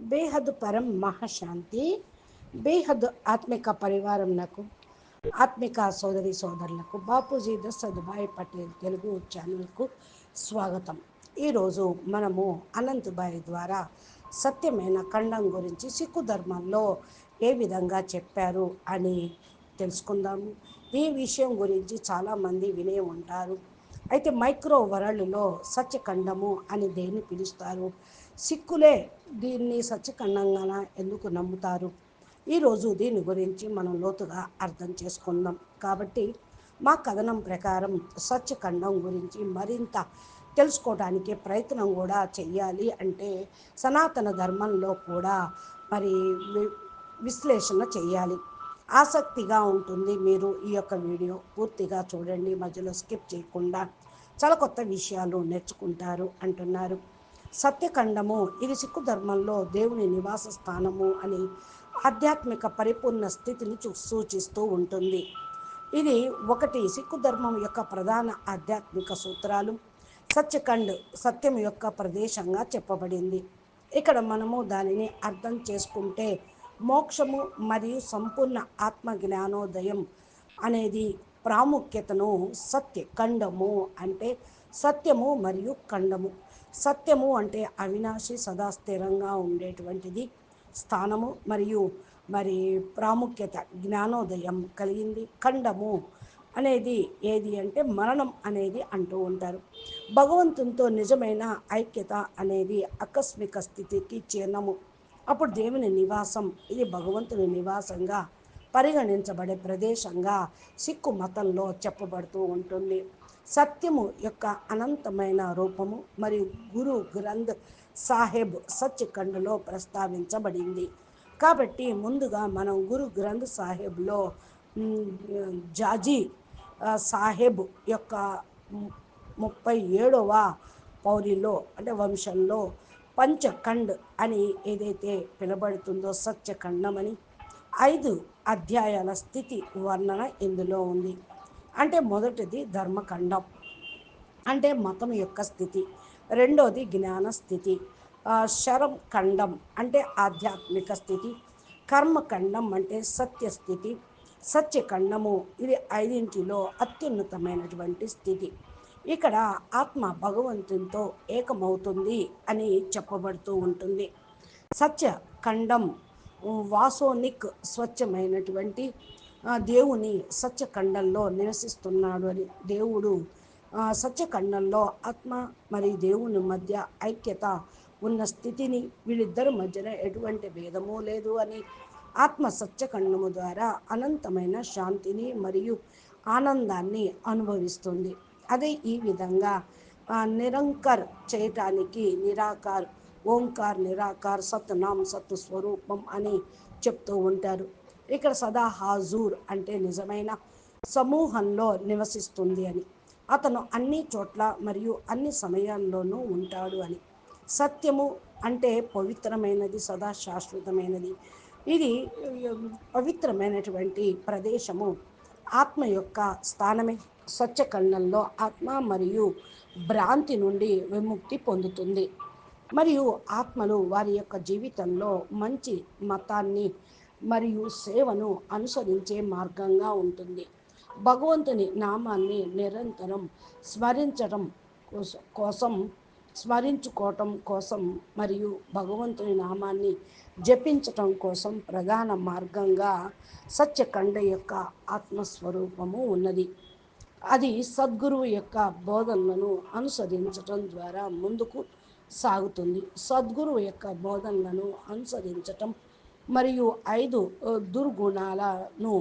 బేహద్ పరం మహాశాంతి బేహద్ ఆత్మిక పరివారం నాకు ఆత్మిక సోదరి సోదరులకు బాపూజీ దసద్భాయ్ పటేల్ తెలుగు ఛానల్కు స్వాగతం. ఈరోజు మనము అనంతభాయ్ ద్వారా సత్యమైన ఖండం గురించి సిక్కు ధర్మంలో ఏ విధంగా చెప్పారు అని తెలుసుకుందాము. ఈ విషయం గురించి చాలామంది వినే ఉంటారు. అయితే మైక్రో వరల్డ్లో సత్యఖండము అని దేన్ని పిలుస్తారు? సిక్కులే దీన్ని సత్యఖండంగా ఎందుకు నమ్ముతారు? ఈరోజు దీని గురించి మనం లోతుగా అర్థం చేసుకుందాం. కాబట్టి మా కథనం ప్రకారం సత్యఖండం గురించి మరింత తెలుసుకోవడానికి ప్రయత్నం కూడా చెయ్యాలి అంటే సనాతన ధర్మంలో కూడా మరి విశ్లేషణ చేయాలి ఆసక్తిగా ఉంటుంది మీరు ఈ యొక్క వీడియో. పూర్తిగా చూడండి మధ్యలో స్కిప్ చేయకుండా చాలా కొత్త విషయాలు నేర్చుకుంటారు అంటున్నారు. సత్యఖండము ఇది సిక్కు ధర్మంలో దేవుని నివాస స్థానము అని ఆధ్యాత్మిక పరిపూర్ణ స్థితిని సూచిస్తూ ఉంటుంది. ఇది ఒకటి సిక్కు ధర్మం యొక్క ప్రధాన ఆధ్యాత్మిక సూత్రాలు. సత్యఖండ్ సత్యం యొక్క ప్రదేశంగా చెప్పబడింది. ఇక్కడ మనము దానిని అర్థం చేసుకుంటే మోక్షము మరియు సంపూర్ణ ఆత్మ జ్ఞానోదయం అనేది ప్రాముఖ్యతను సత్య ఖండము అంటే సత్యము మరియు ఖండము. సత్యము అంటే అవినాశి సదా స్థిరంగా ఉండేటువంటిది స్థానము మరియు మరి ప్రాముఖ్యత జ్ఞానోదయం కలిగింది ఖండము అనేది ఏది అంటే మరణం అనేది అంటూ ఉంటారు. భగవంతునితో నిజమైన ఐక్యత అనేది ఆకస్మిక స్థితికి చిహ్నము అప్పుడు దేవుని నివాసం ఇది భగవంతుని నివాసంగా పరిగణించబడే ప్రదేశంగా సిక్కు మతంలో చెప్పబడుతూ ఉంటుంది. సత్యము యొక్క అనంతమైన రూపము మరియు గురు గ్రంథ్ సాహెబ్ సత్యఖండ్లో ప్రస్తావించబడింది. కాబట్టి ముందుగా మనం గురు గ్రంథ్ సాహెబ్లో జాజీ సాహెబ్ యొక్క ముప్పై ఏడవ పౌరిలో అంటే వంశంలో పంచఖండ్ అని ఏదైతే పిలబడుతుందో సత్యఖండమని ఐదు అధ్యాయాల స్థితి వర్ణన ఇందులో ఉంది. అంటే మొదటిది ధర్మఖండం. అంటే మతం యొక్క స్థితి. రెండోది జ్ఞాన స్థితి. శరం ఖండం అంటే ఆధ్యాత్మిక స్థితి. కర్మఖండం అంటే సత్యస్థితి సత్యఖండము ఇది ఐదింటిలో అత్యున్నతమైనటువంటి స్థితి. ఇక్కడ ఆత్మ భగవంతునితో ఏకమవుతుంది అని చెప్పబడుతూ ఉంటుంది. సత్య ఖండం వాసోనిక్ స్వచ్ఛమైనటువంటి దేవుని సత్యఖండంలో నివసిస్తున్నాడు అని దేవుడు సత్యఖండంలో ఆత్మ మరియు దేవుని మధ్య ఐక్యత ఉన్న స్థితిని వీళ్ళిద్దరి మధ్యన ఎటువంటి భేదము లేదు అని ఆత్మ సత్యఖండము ద్వారా అనంతమైన శాంతిని మరియు ఆనందాన్ని అనుభవిస్తుంది. అదే ఈ విధంగా నిరంకర్ చేయటానికి నిరాకార్ ఓంకార్ నిరాకార్ సత్నాం సత్ స్వరూపం అని చెప్తూ ఉంటారు. ఇక్కడ సదా హాజూర్ అంటే నిజమైన సమూహంలో నివసిస్తుంది అని. అతను అన్ని చోట్ల మరియు అన్ని సమయాల్లోనూ ఉంటాడు అని. సత్యము అంటే పవిత్రమైనది సదా శాశ్వతమైనది. ఇది పవిత్రమైనటువంటి ప్రదేశము. ఆత్మ యొక్క స్థానమే. స్వచ్ఛకళ్ళంలో ఆత్మ మరియు భ్రాంతి నుండి విముక్తి పొందుతుంది. మరియు ఆత్మలు వారి యొక్క జీవితంలో మంచి మతాన్ని మరియు సేవను అనుసరించే మార్గంగా ఉంటుంది. భగవంతుని నామాన్ని నిరంతరం స్మరించడం కోసం స్మరించుకోవటం కోసం మరియు భగవంతుని నామాన్ని జపించటం కోసం ప్రధాన మార్గంగా సత్యకండ యొక్క ఆత్మస్వరూపము ఉన్నది. అది సద్గురువు యొక్క బోధనలను అనుసరించటం ద్వారా ముందుకు సాగుతుంది. సద్గురువు యొక్క బోధనలను అనుసరించటం మరియు ఐదు దుర్గుణాలను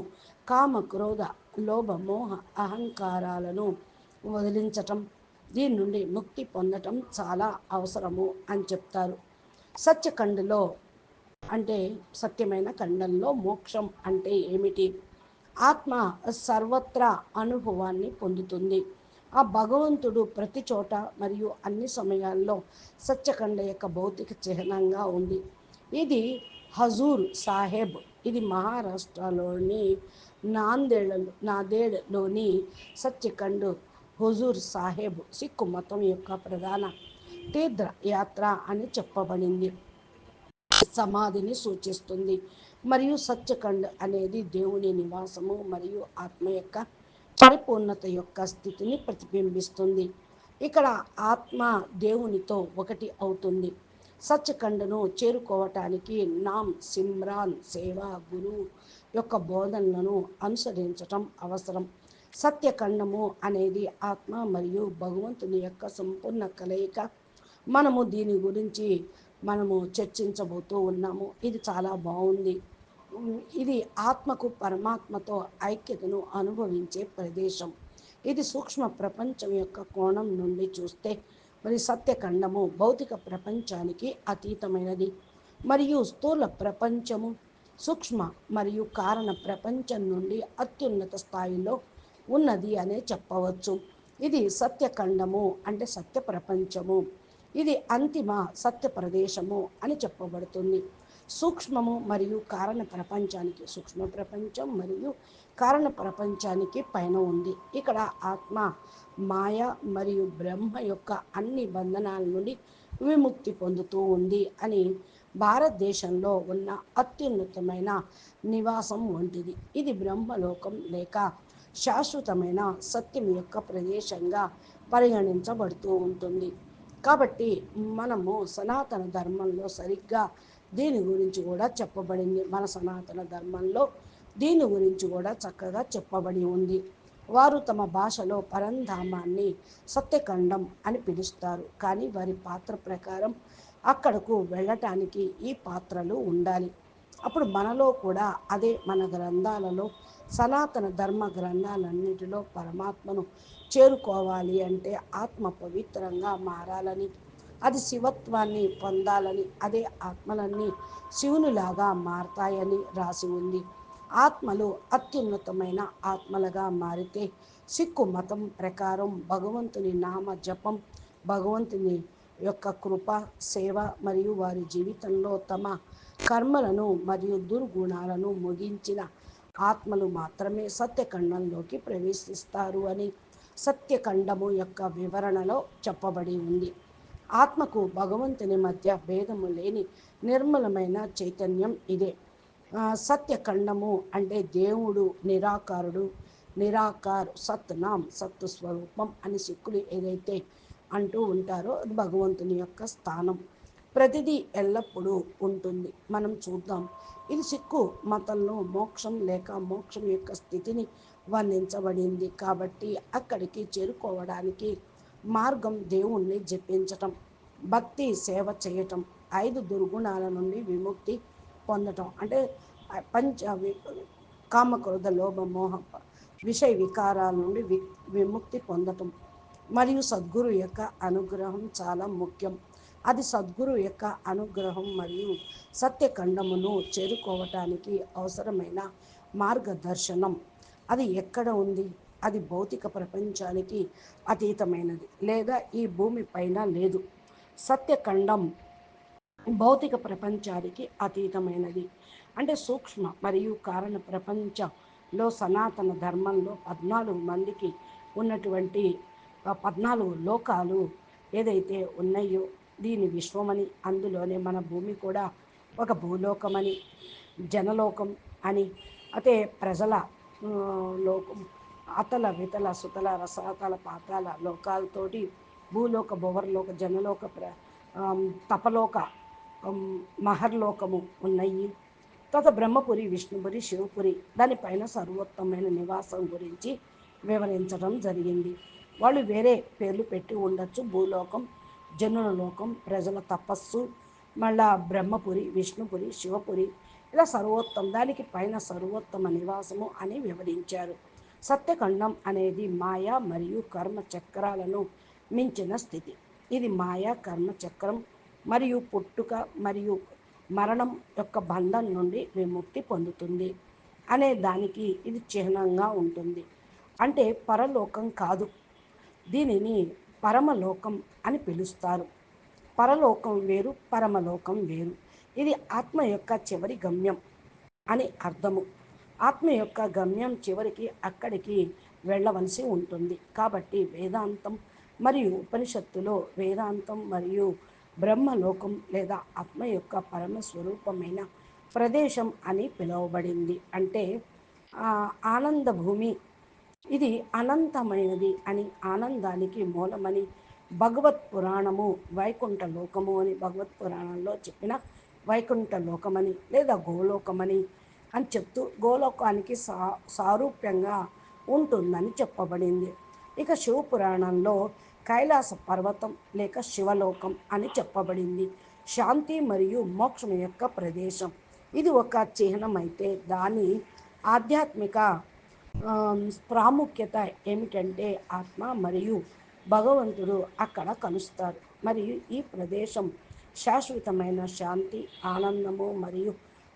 కామ క్రోధ లోభ మోహ అహంకారాలను వదిలించటం దీని నుండి ముక్తి పొందటం చాలా అవసరము అని చెప్తారు. సత్యఖండలో అంటే సత్యమైన ఖండంలో మోక్షం అంటే ఏమిటి? ఆత్మ సర్వత్రా అనుభవాన్ని పొందుతుంది. ఆ భగవంతుడు ప్రతి చోట మరియు అన్ని సమయాల్లో సత్యఖండ యొక్క భౌతిక చిహ్నంగా ఉంది. ఇది హజూర్ సాహెబ్ ఇది మహారాష్ట్రలోని నాందేడ్ నాందేడ్లోని సత్యఖండ్ హుజూర్ సాహెబ్ సిక్కు మతం యొక్క ప్రధాన తీర్థ యాత్ర అని చెప్పబడింది. సమాధిని సూచిస్తుంది. మరియు సత్యఖండ్ అనేది దేవుని నివాసము మరియు ఆత్మ యొక్క పరిపూర్ణత యొక్క స్థితిని ప్రతిబింబిస్తుంది. ఇక్కడ ఆత్మ దేవునితో ఒకటి అవుతుంది. సత్యఖండ్ను చేరుకోవటానికి నామ్ సిమ్రాన్ సేవ గురువు యొక్క బోధనలను అనుసరించటం అవసరం. సత్యఖండము అనేది ఆత్మ మరియు భగవంతుని యొక్క సంపూర్ణ కలయిక. మనము దీని గురించి మనము చర్చించబోతూ ఉన్నాము. ఇది చాలా బాగుంది. ఇది ఆత్మకు పరమాత్మతో ఐక్యతను అనుభవించే ప్రదేశం. ఇది సూక్ష్మ ప్రపంచం యొక్క కోణం నుండి చూస్తే మరి సత్యఖండము భౌతిక ప్రపంచానికి అతీతమైనది. మరియు స్థూల ప్రపంచము సూక్ష్మ మరియు కారణ ప్రపంచం నుండి అత్యున్నత స్థాయిలో ఉన్నది అనే చెప్పవచ్చు. ఇది సత్యఖండము అంటే సత్య ప్రపంచము. ఇది అంతిమ సత్య ప్రదేశము అని చెప్పబడుతుంది. సూక్ష్మము మరియు కారణ ప్రపంచానికి సూక్ష్మ ప్రపంచం మరియు కారణ ప్రపంచానికి పైన ఉంది. ఇక్కడ ఆత్మ మాయ మరియు బ్రహ్మ యొక్క అన్ని బంధనాల నుండి విముక్తి పొందుతూ ఉంది అని భారతదేశంలో ఉన్న అత్యున్నతమైన నివాసం వంటిది. ఇది బ్రహ్మలోకం లేక శాశ్వతమైన సత్యం యొక్క ప్రదేశంగా పరిగణించబడుతూ ఉంటుంది. కాబట్టి మనము సనాతన ధర్మంలో సరిగ్గా దీని గురించి కూడా చెప్పబడింది. మన సనాతన ధర్మంలో దీని గురించి కూడా చక్కగా చెప్పబడి ఉంది. వారు తమ భాషలో పరంధామాన్ని సత్యఖండం అని పిలుస్తారు. కానీ వారి పాత్ర ప్రకారం అక్కడకు వెళ్ళటానికి ఈ పాత్రలు ఉండాలి. అప్పుడు మనలో కూడా అదే మన గ్రంథాలలో సనాతన ధర్మ గ్రంథాలన్నిటిలో పరమాత్మను చేరుకోవాలి అంటే ఆత్మ పవిత్రంగా మారాలని అది శివత్వాన్ని పొందాలని అదే ఆత్మలన్నీ శివునిలాగా మారతాయని రాసి ఉంది. ఆత్మలు అత్యున్నతమైన ఆత్మలుగా మారితే సిక్కు మతం ప్రకారం భగవంతుని నామ జపం భగవంతుని యొక్క కృప సేవ మరియు వారి జీవితంలో తమ కర్మలను మరియు దుర్గుణాలను ముగించిన ఆత్మలు మాత్రమే సత్యఖండంలోకి ప్రవేశిస్తారు అని సత్యఖండము యొక్క వివరణలో చెప్పబడి ఉంది. ఆత్మకు భగవంతుని మధ్య భేదము లేని నిర్మలమైన చైతన్యం ఇదే. సత్యఖండము అంటే దేవుడు నిరాకారుడు నిరాకార్ సత్నాం నామ్ సత్ స్వరూపం అని సిక్కులు ఏదైతే అంటూ ఉంటారో అది భగవంతుని యొక్క స్థానం. ప్రతిదీ ఎల్లప్పుడూ ఉంటుంది. మనం చూద్దాం. ఇది సిక్కు మతంలో మోక్షం లేక మోక్షం యొక్క స్థితిని వర్ణించబడింది. కాబట్టి అక్కడికి చేరుకోవడానికి మార్గం దేవుణ్ణి జపించటం భక్తి సేవ చేయటం ఐదు దుర్గుణాల నుండి విముక్తి పొందటం. అంటే పంచ కామక్రోధ లోభ మోహ విషయ వికారాల నుండి వి విముక్తి పొందటం. మరియు సద్గురు యొక్క అనుగ్రహం చాలా ముఖ్యం. అది సద్గురు యొక్క అనుగ్రహం మరియు సత్యఖండమును చేరుకోవటానికి అవసరమైన మార్గదర్శనం. అది ఎక్కడ ఉంది? అది భౌతిక ప్రపంచానికి అతీతమైనది లేదా ఈ భూమి పైన లేదు. సత్యఖండం భౌతిక ప్రపంచానికి అతీతమైనది. అంటే సూక్ష్మ మరియు కారణ ప్రపంచంలో సనాతన ధర్మంలో పద్నాలుగు మందికి ఉన్నటువంటి పద్నాలుగు లోకాలు ఏదైతే ఉన్నాయో దీని విశ్వమని అందులోనే మన భూమి కూడా ఒక భూలోకమని జనలోకం అని. అయితే ప్రజల లోకం అతల వితల సుతల రసాతల పాతాల లోకాలతోటి భూలోక భువర్లోక జనలోక ప్ర తపలోక మహర్లోకము ఉన్నాయి. తత బ్రహ్మపురి విష్ణుపురి శివపురి దానిపైన సర్వోత్తమైన నివాసం గురించి వివరించడం జరిగింది. వాళ్ళు వేరే పేర్లు పెట్టి ఉండొచ్చు భూలోకం జనుల లోకం ప్రజల తపస్సు మళ్ళా బ్రహ్మపురి విష్ణుపురి శివపురి ఇలా సర్వోత్తం దానికి పైన సర్వోత్తమ నివాసము అని వివరించారు. సత్యఖండం అనేది మాయా మరియు కర్మ చక్రాలను మించిన స్థితి. ఇది మాయా కర్మ చక్రం మరియు పుట్టుక మరియు మరణం యొక్క బంధం నుండి విముక్తి పొందుతుంది అనే దానికి ఇది చిహ్నంగా ఉంటుంది. అంటే పరలోకం కాదు. దీనిని పరమలోకం అని పిలుస్తారు. పరలోకం వేరు పరమలోకం వేరు. ఇది ఆత్మ యొక్క చివరి గమ్యం అని అర్థము. ఆత్మ యొక్క గమ్యం చివరికి అక్కడికి వెళ్ళవలసి ఉంటుంది. కాబట్టి వేదాంతం మరియు ఉపనిషత్తులో వేదాంతం మరియు బ్రహ్మలోకం లేదా ఆత్మ యొక్క పరమ స్వరూపమైన ప్రదేశం అని పిలువబడింది. అంటే ఆనంద భూమి ఇది అనంతమైనది అని ఆనందానికి మూలమని భగవత్ పురాణము వైకుంఠ లోకము అని భగవత్ పురాణంలో చెప్పిన వైకుంఠ లోకమని లేదా గోలోకమని అని చెప్తూ గోలోకానికి సా సారూప్యంగా ఉంటుందని చెప్పబడింది. ఇక శివపురాణంలో కైలాస పర్వతం లేక శివలోకం అని చెప్పబడింది. శాంతి మరియు మోక్షం యొక్క ప్రదేశం. ఇది ఒక చిహ్నం అయితే దాని ఆధ్యాత్మిక ప్రాముఖ్యత ఏమిటంటే ఆత్మ మరియు భగవంతుడు అక్కడ కలుస్తారు. మరియు ఈ ప్రదేశం శాశ్వతమైన శాంతి ఆనందము మరియు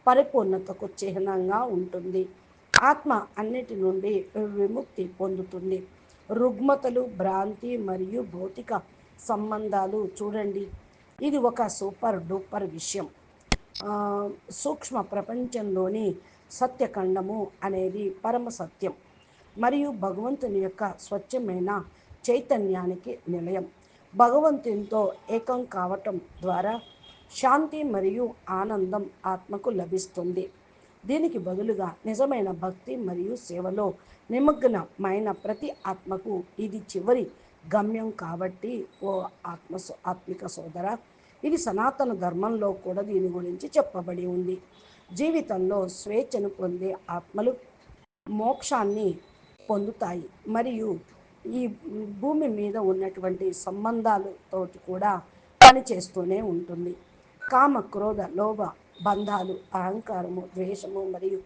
పరిపూర్ణతకు చిహ్నంగా ఉంటుంది. ఆత్మ అన్నిటి నుండి విముక్తి పొందుతుంది. రుగ్మతలు భ్రాంతి మరియు భౌతిక సంబంధాలు చూడండి. ఇది ఒక సూపర్ డూపర్ విషయం. సూక్ష్మ ప్రపంచంలోని సత్యఖండము అనేది పరమ సత్యం. మరియు భగవంతుని యొక్క స్వచ్ఛమైన చైతన్యానికి నిలయం. భగవంతునితో ఏకం కావటం ద్వారా శాంతి మరియు ఆనందం ఆత్మకు లభిస్తుంది. దీనికి బదులుగా నిజమైన భక్తి మరియు సేవలో నిమగ్నమైన ప్రతి ఆత్మకు ఇది చివరి గమ్యం కాబట్టి ఓ ఆత్మ ఆత్మిక సోదర ఇది సనాతన ధర్మంలో కూడా దీని గురించి చెప్పబడి ఉంది. జీవితంలో స్వేచ్ఛను పొందే ఆత్మలు మోక్షాన్ని పొందుతాయి. మరియు ఈ భూమి మీద ఉన్నటువంటి సంబంధాలతో కూడా పనిచేస్తూనే ఉంటుంది. కామ క్రోధ లోభ బంధాలు అహంకారము ద్వేషము మరియు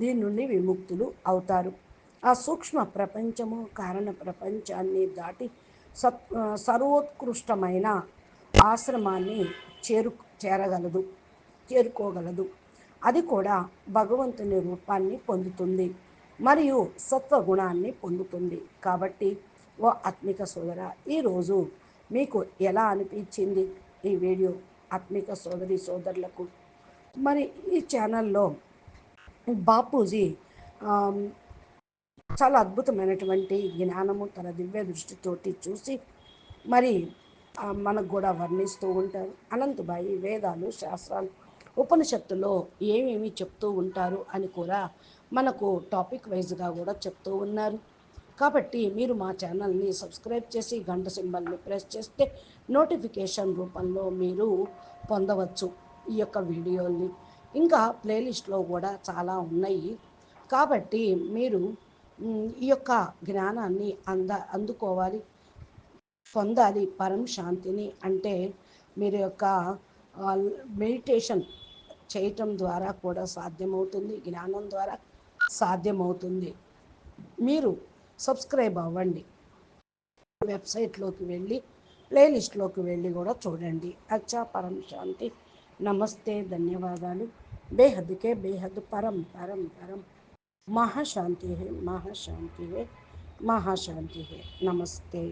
దీని నుండి విముక్తులు అవుతారు. ఆ సూక్ష్మ ప్రపంచము కారణ ప్రపంచాన్ని దాటి సత్ సర్వోత్కృష్టమైన ఆశ్రమాన్ని చేరు చేరగలదు. చేరుకోగలదు. అది కూడా భగవంతుని రూపాన్ని పొందుతుంది మరియు సత్వగుణాన్ని పొందుతుంది. కాబట్టి ఓ ఆత్మిక సోదర ఈరోజు మీకు ఎలా అనిపించింది ఈ వీడియో? ఆత్మిక సోదరి సోదరులకు. మరి ఈ ఛానల్లో బాపూజీ చాలా అద్భుతమైనటువంటి జ్ఞానము తన దివ్య దృష్టితోటి చూసి మరి మనకు కూడా వర్ణిస్తూ ఉంటారు. అనంతబాయి వేదాలు శాస్త్రాలు ఉపనిషత్తులో ఏమేమి చెప్తూ ఉంటారు అని కూడా మనకు టాపిక్ వైజ్గా కూడా చెప్తూ ఉన్నారు. కాబట్టి మీరు మా ఛానల్ని సబ్స్క్రైబ్ చేసి గంట సింబల్ని ప్రెస్ చేస్తే నోటిఫికేషన్ రూపంలో మీరు పొందవచ్చు ఈ యొక్క వీడియోల్ని. ఇంకా ప్లేలిస్ట్లో కూడా చాలా ఉన్నాయి. కాబట్టి మీరు ఈ యొక్క జ్ఞానాన్ని అంద అందుకోవాలి పొందాలి పరం శాంతిని అంటే మీరు యొక్క మెడిటేషన్ చేయటం ద్వారా కూడా సాధ్యమవుతుంది జ్ఞానం ద్వారా సాధ్యమవుతుంది. మీరు సబ్స్క్రైబ్ అవ్వండి. వెబ్సైట్లోకి వెళ్ళి ప్లేలిస్ట్లోకి వెళ్ళి కూడా చూడండి. అచ్చా పరం శాంతి. నమస్తే ధన్యవాదాలు. బేహద్కే బేహద్ పరం పరం పరం. మహాశాంతి మహాశాంతి మహాశాంతి. నమస్తే.